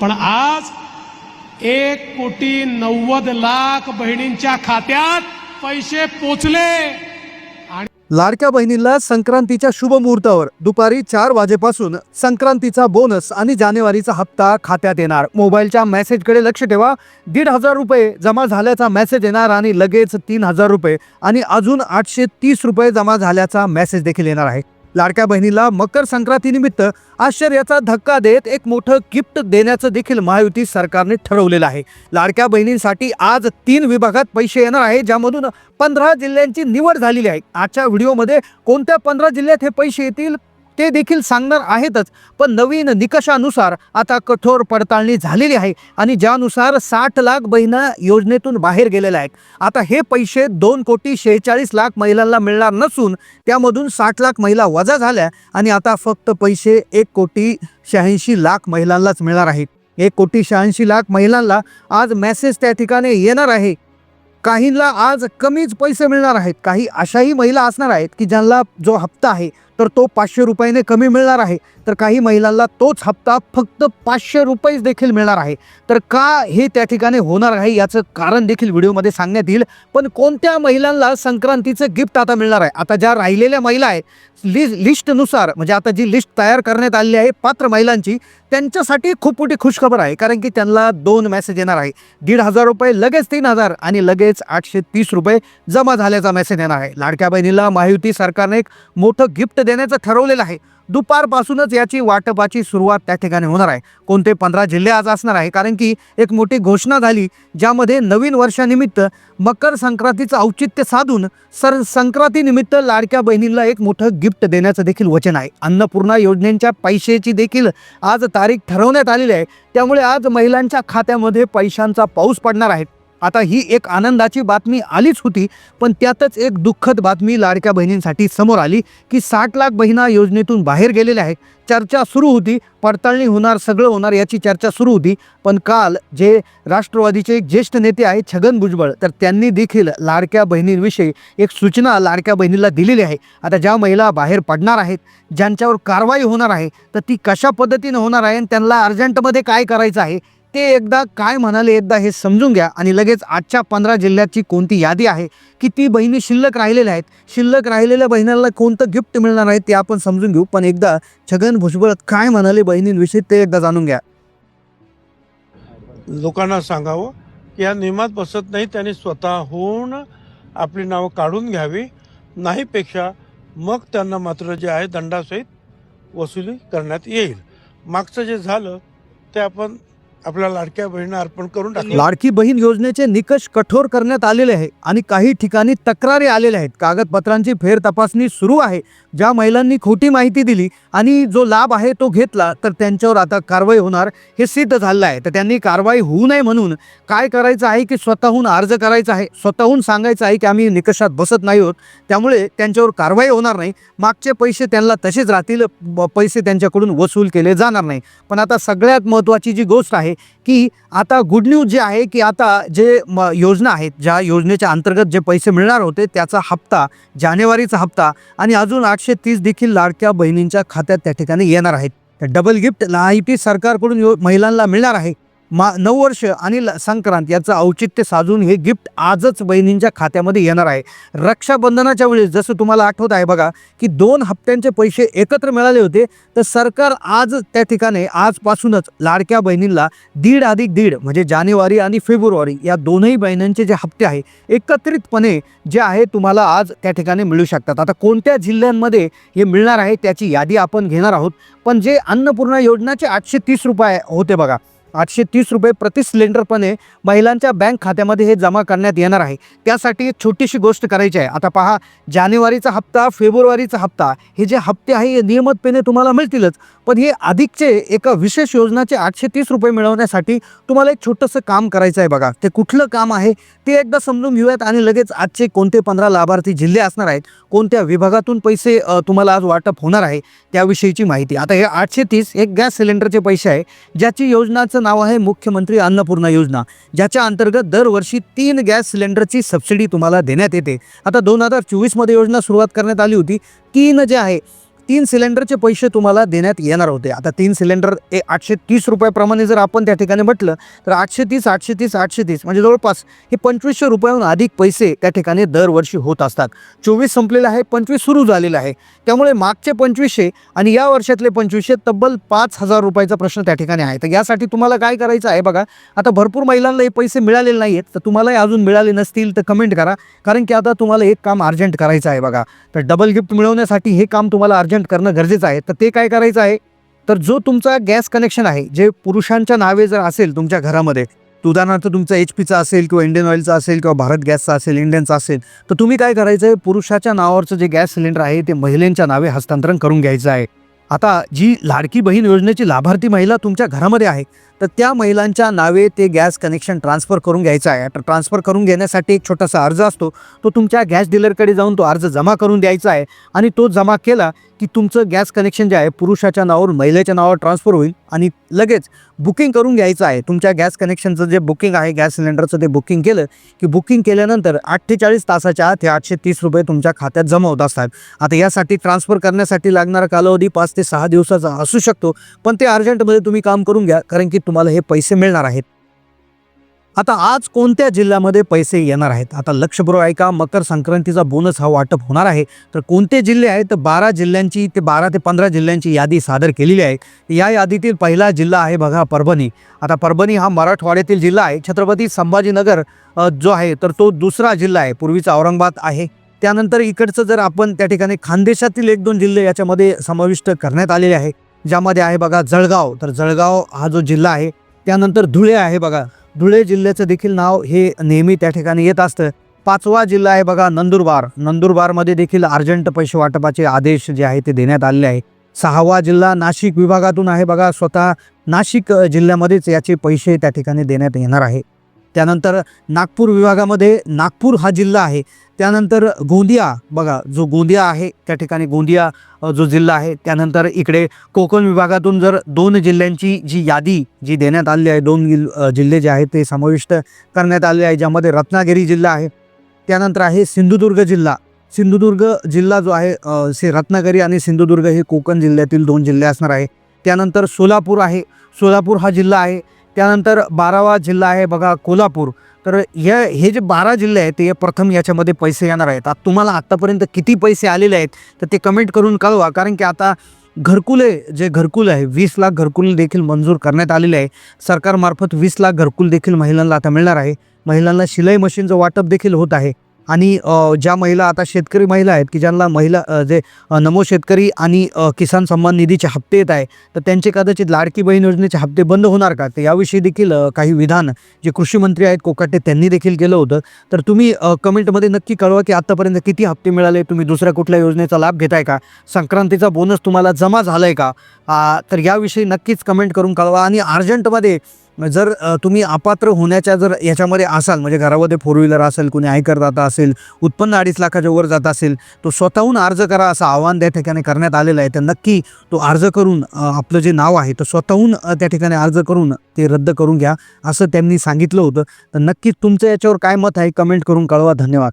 पण आज एक कोटी नव्वद लाख बहिणींच्या खात्यात पैसे पोचले. लाडक्या बहिणींना संक्रांतीच्या शुभ मुहूर्तावर दुपारी चार वाजेपासून संक्रांतीचा बोनस आणि जानेवारीचा हप्ता खात्यात येणार. मोबाईलच्या मेसेजकडे लक्ष ठेवा. दीड हजार रुपये जमा झाल्याचा मेसेज येणार आणि लगेच तीन हजार रुपये आणि अजून आठशे तीस रुपये जमा झाल्याचा मेसेज देखील येणार आहे. लाडक्या बहिणीला मकर संक्रांतीनिमित्त आश्चर्याचा धक्का देत एक मोठं गिफ्ट देण्याचं देखील महायुती सरकारने ठरवलेलं आहे. लाडक्या बहिणींसाठी आज तीन विभागात पैसे येणार आहे ज्यामधून पंधरा जिल्ह्यांची निवड झालेली आहे. आजच्या व्हिडिओमध्ये कोणत्या पंधरा जिल्ह्यात हे पैसे येतील ते देखील सांगणार आहेतच. पण नवीन निकषानुसार आता कठोर पडताळणी झालेली आहे आणि ज्यानुसार साठ लाख बहिणा योजनेतून बाहेर गेलेल्या आहेत. आता हे पैसे दोन कोटी शेहेचाळीस लाख महिलांना मिळणार नसून त्यामधून साठ लाख महिला वजा झाल्या आणि आता फक्त पैसे एक कोटी शहाऐंशी लाख महिलांनाच मिळणार आहेत. एक कोटी शहाऐंशी लाख महिलांना आज मेसेज त्या ठिकाणी येणार आहे. काहींना आज कमीच पैसे मिळणार आहेत. काही अशाही महिला असणार आहेत की ज्यांना जो हप्ता आहे तर तो पाचशे रुपयाने कमी मिळणार आहे. तर काही महिलांना तोच हप्ता फक्त पाचशे रुपयेच देखील मिळणार आहे. तर का हे त्या ठिकाणी होणार आहे याचं कारण देखील व्हिडिओमध्ये सांगण्यात येईल. पण कोणत्या महिलांना संक्रांतीचं गिफ्ट आता मिळणार आहे? आता ज्या राहिलेल्या महिला आहेत लि लिस्टनुसार म्हणजे आता जी लिस्ट तयार करण्यात आलेली आहे पात्र महिलांची त्यांच्यासाठी खूप मोठी खुशखबर आहे. कारण की त्यांना दोन मेसेज येणार आहे. दीड हजार रुपये लगेच तीन हजार आणि लगेच आठशे तीस रुपये जमा झाल्याचा मेसेज येणार आहे. लाडक्या बहिणीला महायुती सरकारने एक मोठं गिफ्ट देण्याचं ठरवलेलं आहे. दुपारपासूनच याची वाटपाची सुरुवात त्या ठिकाणी होणार आहे. कोणते पंधरा जिल्हे आज असणार आहे. कारण की एक मोठी घोषणा झाली ज्यामध्ये नवीन वर्षानिमित्त मकर संक्रांतीचं औचित्य साधून सर संक्रांतीनिमित्त लाडक्या बहिणींना एक मोठं गिफ्ट देण्याचं देखील वचन आहे. अन्नपूर्णा योजनेच्या पैशाची देखील आज तारीख ठरवण्यात आलेली आहे. त्यामुळे आज महिलांच्या खात्यामध्ये पैशांचा पाऊस पडणार आहे. आता ही एक आनंदाची बातमी आलीच होती पण त्यातच एक दुःखद बातमी लाडक्या बहिणींसाठी समोर आली की साठ लाख बहिणा योजनेतून बाहेर गेलेल्या आहेत. चर्चा सुरू होती पडताळणी होणार सगळं होणार याची चर्चा सुरू होती पण काल जे राष्ट्रवादीचे एक ज्येष्ठ नेते आहेत छगन भुजबळ तर त्यांनी देखील लाडक्या बहिणींविषयी एक सूचना लाडक्या बहिणीला दिलेली आहे. आता ज्या महिला बाहेर पडणार आहेत ज्यांच्यावर कारवाई होणार आहे तर ती कशा पद्धतीनं होणार आहे आणि त्यांना अर्जंटमध्ये काय करायचं आहे ते एकदा काय म्हणाले एकदा हे समजून घ्या आणि लगेच आजच्या पंधरा जिल्ह्याची कोणती यादी आहे किती बहिणी शिल्लक राहिलेल्या आहेत? शिल्लक राहिलेल्या बहिणांना कोणतं गिफ्ट मिळणार आहे ते आपण समजून घेऊ. पण एकदा छगन भुजबळ काय म्हणाले बहिणींविषयी ते एकदा जाणून घ्या. लोकांना सांगावं की या नियमात बसत नाही त्यांनी स्वतःहून आपली नावं काढून घ्यावी. नाहीपेक्षा मग त्यांना मात्र जे आहे दंडासहित वसुली करण्यात येईल. मागचं जे झालं ते आपण आपल्या लाडक्या बहिणींना अर्पण करून टाकलं. लाडकी बहीण योजनेचे निकष कठोर करण्यात आलेले आहे आणि काही ठिकाणी तक्रारी आलेल्या आहेत. कागदपत्रांची फेर तपासणी सुरू आहे. ज्या महिलांनी खोटी माहिती दिली आणि जो लाभ आहे तो घेतला तर त्यांच्यावर आता कारवाई होणार हे सिद्ध झालं आहे. तर त्यांनी कारवाई होऊ नये म्हणून काय करायचं आहे की स्वतःहून अर्ज करायचा आहे? स्वतःहून सांगायचं आहे की आम्ही निकषात बसत नाही आहोत. त्यामुळे त्यांच्यावर कारवाई होणार नाही. मागचे पैसे त्यांना तसेच राहतील. ब- पैसे त्यांच्याकडून वसूल केले जाणार नाही. पण आता सगळ्यात महत्त्वाची जी गोष्ट आहे की आता गुड न्यूज जे आहे की आता जे म योजना आहेत ज्या योजनेच्या अंतर्गत जे पैसे मिळणार होते त्याचा हप्ता जानेवारीचा हप्ता आणि अजून आठशे तीस देखील लाडक्या बहिणींच्या खात्यात त्या ठिकाणी येणार आहेत. डबल गिफ्ट लाईटी सरकारकडून यो महिलांना मिळणार आहे. मा नऊ वर्ष आणि ल- संक्रांत याचं औचित्य साधून हे गिफ्ट आजच बहिणींच्या खात्यामध्ये येणार आहे. रक्षाबंधनाच्या वेळेस जसं तुम्हाला आठवत आहे बघा की दोन हप्त्यांचे पैसे एकत्र मिळाले होते तर सरकार आज त्या ठिकाणी आजपासूनच लाडक्या बहिणींना दीड अधिक दीड म्हणजे जानेवारी आणि फेब्रुवारी या दोनही बहिणींचे जे हप्ते आहे एकत्रितपणे जे आहे तुम्हाला आज त्या ठिकाणी मिळू शकतात. आता कोणत्या जिल्ह्यांमध्ये हे मिळणार आहे त्याची यादी आपण घेणार आहोत. पण जे अन्नपूर्णा योजनाचे आठशे तीस रुपये होते बघा आठशे तीस रुपये प्रति सिलेंडरपणे महिलांच्या बँक खात्यामध्ये हे जमा करण्यात येणार आहे. त्यासाठी एक छोटीशी गोष्ट करायची आहे. आता पहा जानेवारीचा हप्ता फेब्रुवारीचा हप्ता हे जे हप्ते आहे हे नियमितपणे तुम्हाला मिळतीलच. पण हे अधिकचे एका विशेष योजनाचे आठशे तीस रुपये मिळवण्यासाठी तुम्हाला एक छोटंसं काम करायचं आहे बघा. ते कुठलं काम आहे ते एकदा समजून घेऊयात आणि लगेच आजचे कोणते पंधरा लाभार्थी जिल्हे असणार आहेत कोणत्या विभागातून पैसे तुम्हाला आज वाटप होणार आहे त्याविषयीची माहिती. आता हे आठशे तीस एक गॅस सिलेंडरचे पैसे आहे ज्याची योजनाचं नाव आहे मुख्यमंत्री अन्नपूर्णा योजना ज्याच्या अंतर्गत दरवर्षी तीन गॅस सिलेंडरची सबसिडी तुम्हाला देण्यात येते. आता दोन हजार चोवीसमध्ये योजना सुरुवात करण्यात आली होती. तीन जे आहे तीन सिलेंडरचे पैसे तुम्हाला देण्यात येणार होते. आता तीन सिलेंडर ए आठशे तीस रुपयाप्रमाणे जर आपण त्या ठिकाणी म्हटलं तर आठशे तीस आठशे तीस आठशे तीस म्हणजे जवळपास हे पंचवीसशे रुपयाहून अधिक पैसे त्या ठिकाणी दरवर्षी होत असतात. चोवीस संपलेलं आहे पंचवीस सुरू झालेलं आहे. त्यामुळे मागचे पंचवीसशे आणि या वर्षातले पंचवीसशे तब्बल पाच हजार रुपयाचा प्रश्न त्या ठिकाणी आहे. तर यासाठी तुम्हाला काय करायचं आहे बघा आता भरपूर महिलांना हे पैसे मिळालेले नाही आहेत तर तुम्हालाही अजून मिळाले नसतील तर कमेंट करा. कारण की आता तुम्हाला एक काम अर्जंट करायचं आहे बघा. तर डबल गिफ्ट मिळवण्यासाठी हे काम तुम्हाला अर्जंट करणं गरजेचं आहे. तर ते काय करायचं आहे? तर जो तुमचा गॅस कनेक्शन आहे जे पुरुषांच्या नावे जर असेल तुमच्या घरामध्ये उदाहरणार्थ तुमचा एच पीचा असेल किंवा इंडियन ऑइलचा असेल किंवा भारत गॅसचा असेल इंडियनचा असेल तर तुम्ही काय करायचं आहे पुरुषाच्या नावावरचं जे गॅस सिलेंडर आहे ते महिलेंच्या नावे हस्तांतरण करून घ्यायचं आहे. आता जी लाडकी बहीण योजनेची लाभार्थी महिला तुमच्या घरामध्ये आहे तर त्या महिलांच्या नावे ते गॅस कनेक्शन ट्रान्सफर करून घ्यायचं आहे. तर ट्रान्सफर करून घेण्यासाठी एक छोटासा अर्ज असतो. तो तुमच्या गॅस डीलरकडे जाऊन तो अर्ज जमा करून द्यायचा आहे आणि तो जमा केला की तुमचं गॅस कनेक्शन जे आहे पुरुषाच्या नावावर महिलेच्या नावावर ट्रान्सफर होईल आणि लगेच बुकिंग करून घ्यायचं आहे. तुमच्या गॅस कनेक्शनचं जे बुकिंग आहे गॅस सिलेंडरचं ते बुकिंग केलं की बुकिंग केल्यानंतर अठ्ठेचाळीस तासाच्या आत हे आठशे तीस रुपये तुमच्या खात्यात जमा होत असतात. आता यासाठी ट्रान्सफर करण्यासाठी लागणारा कालावधी पाच ते सहा दिवसाचा असू शकतो पण ते अर्जंटमध्ये तुम्ही काम करून घ्या कारण की तुम्हाला हे पैसे मिळणार आहेत. आता आज कोणत्या जिल्ह्यामध्ये पैसे येणार आहेत? आता लक्षपूर्व ऐका मकर संक्रांतीचा बोनस हा वाटप होणार आहे. तर कोणते जिल्हे आहेत? तर बारा जिल्ह्यांची ते बारा ते पंधरा जिल्ह्यांची यादी सादर केलेली आहे. या यादीतील पहिला जिल्हा आहे बघा परभणी. आता परभणी हा मराठवाड्यातील जिल्हा आहे. छत्रपती संभाजीनगर जो आहे तर तो दुसरा जिल्हा आहे. पूर्वीचा औरंगाबाद आहे. त्यानंतर इकडचं जर आपण त्या ठिकाणी खानदेशातील एक दोन जिल्हे याच्यामध्ये समाविष्ट करण्यात आलेले आहे. ज्यामध्ये आहे बघा जळगाव. तर जळगाव हा जो जिल्हा आहे त्यानंतर धुळे आहे बघा. धुळे जिल्ह्याचं देखील नाव हे नेहमी त्या ठिकाणी येत असतं. पाचवा जिल्हा आहे बघा नंदुरबार. नंदुरबारमध्ये देखील अर्जंट पैसे वाटपाचे आदेश जे आहे ते देण्यात आलेले आहे. सहावा जिल्हा नाशिक विभागातून आहे बघा. स्वतः नाशिक जिल्ह्यामध्येच याचे पैसे त्या ठिकाणी देण्यात येणार आहे. त्यानंतर नागपूर विभागामध्ये नागपूर हा जिल्हा आहे. त्यानंतर गोंदिया बघा जो गोंदिया आहे त्या ठिकाणी गोंदिया जो जिल्हा आहे त्यानंतर इकडे कोकण विभागातून जर दोन जिल्ह्यांची जी यादी जी देण्यात आली आहे दोन जिल्हे जे आहेत ते समाविष्ट करण्यात आले आहे ज्यामध्ये रत्नागिरी जिल्हा आहे. त्यानंतर आहे सिंधुदुर्ग जिल्हा. सिंधुदुर्ग जिल्हा जो आहे से रत्नागिरी आणि सिंधुदुर्ग हे कोकण जिल्ह्यातील दोन जिल्हे असणार आहे. त्यानंतर सोलापूर आहे. सोलापूर हा जिल्हा आहे. त्यानंतर बारावा जिल्हा आहे बघा कोल्हापूर. तर हे हे जे बारा जिल्हे आहेत ते प्रथम याच्यामध्ये पैसे येणार आहेत. आता तुम्हाला आत्तापर्यंत किती पैसे आलेले आहेत तर ते कमेंट करून कळवा. कारण की आता घरकुले जे घरकुल आहे वीस लाख घरकुल देखील मंजूर करण्यात आलेले आहे. सरकारमार्फत वीस लाख घरकुल देखील महिलांना आता मिळणार आहे. महिलांना शिलाई मशीनचं वाटप देखील होत आहे. आणि ज्या महिला आता शेतकरी महिला आहेत की ज्यांना महिला जे नमो शेतकरी आणि किसान सन्मान निधीचे हप्ते येत आहे तर त्यांचे कदाचित लाडकी बहीण योजनेचे हप्ते बंद होणार का? तर याविषयी देखील काही विधान जे कृषी मंत्री आहेत कोकाटे त्यांनी देखील केलं होतं. तर तुम्ही कमेंटमध्ये नक्की कळवा की आत्तापर्यंत किती हप्ते मिळाले तुम्ही दुसऱ्या कुठल्या योजनेचा लाभ घेताय का? संक्रांतीचा बोनस तुम्हाला जमा झाला आहे का तर याविषयी नक्कीच कमेंट करून कळवा आणि अर्जंटमध्ये जर तुम्ही अपात्र होण्याच्या जर याच्यामध्ये असाल म्हणजे घरामध्ये फोर व्हीलर असेल कोणी आयकरदाता असेल उत्पन्न अडीच लाखाच्या वर जात असेल तो स्वतःहून अर्ज करा असं आव्हान त्या ठिकाणी करण्यात आलेलं आहे. तर नक्की तो अर्ज करून आपलं जे नाव आहे तर स्वतःहून त्या ठिकाणी अर्ज करून ते रद्द करून घ्या असं त्यांनी सांगितलं होतं. तर नक्कीच तुमचं याच्यावर काय मत आहे कमेंट करून कळवा. धन्यवाद.